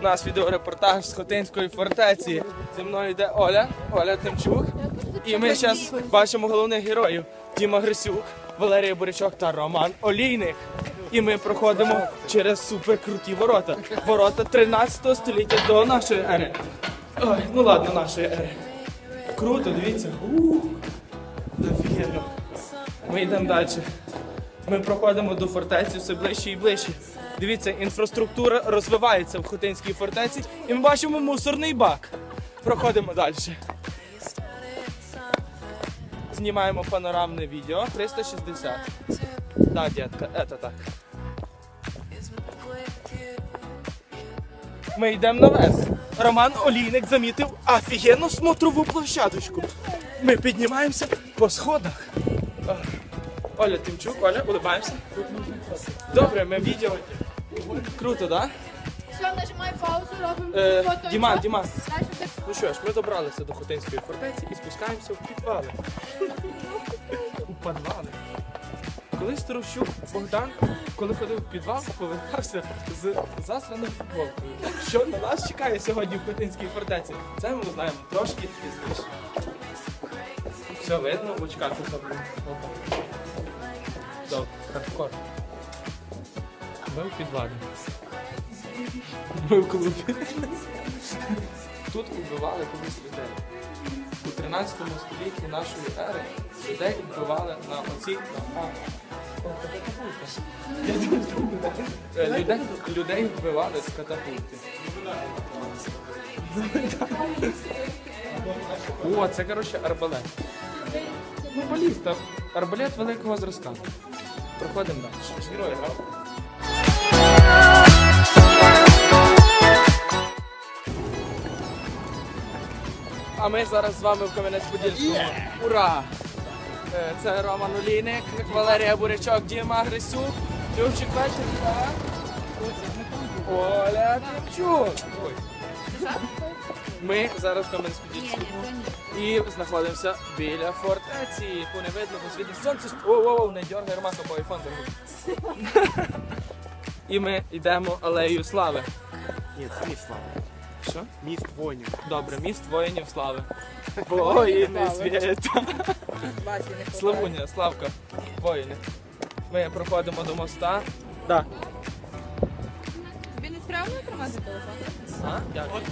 У нас відеорепортаж з Хотинської фортеці. Зі мною йде Оля, Оля Тимчук. І ми зараз бачимо головних героїв: Діма Грисюк, Валерія Борячок та Роман Олійник. І ми проходимо через суперкруті ворота. Ворота 13 століття до нашої ери. Ой, ну ладно, нашої ери. Круто, дивіться. Ух. Ми йдемо далі. Ми проходимо до фортеці все ближче і ближче. Дивіться, інфраструктура розвивається в Хотинській фортеці, і ми бачимо мусорний бак. Проходимо далі. Знімаємо панорамне відео 360. Да, дітка, это так. Ми йдемо наверх. Роман Олійник замітив офігенну смотрову площадочку. Ми піднімаємося по сходах. Оля Тимчук, Оля, улыбаємося. Добре, ми відео. Круто, да? Все, нажимай паузу, робимо Е, фото. Діман, Діман. Дальше так. Ну що ж, ми добралися до Хотинської фортеці і спускаємося в підвали. У підвали. Колись Старощук Богдан, коли ходив в підвал, повертався з засраною футболкою. Що на нас чекає сьогодні в Хотинській фортеці? Це ми знаємо трошки пізніше. Все видно, в очках особливо. Хардкор. Ми в підвалі. Ми в клубі. Тут вбивали колись людей. У 13 столітті нашої ери людей вбивали на оці. А, о, катапульта. Я думаю, е, людей, людей вбивали з катапульти. О, це коротше арбалет. Ну, баліста. Арбалет великого зразка. Проходимо далі. Герої? А ми зараз з вами в Кам'янець-Подільському. Ура! Е, Це Роман Олійник, Валерія Бурячок, Діма Грисюк, Любчик вечір та Оля Тимчук. Ой. Ми зараз в Кам'янець-Подільському і знаходимося біля фортеці. Яку не видно, бо світить сонце. Оу-оу, не дергай Ромаха, бо айфон дорогий. І ми йдемо алеєю слави. Ні, це міст слави. Що? Міст воїнів. Добре, міст воїнів слави. Воїни світа. Славуня, Славка, воїни. Ми проходимо до моста. Да. Тобі не справно тримати телефон? А? Дякую.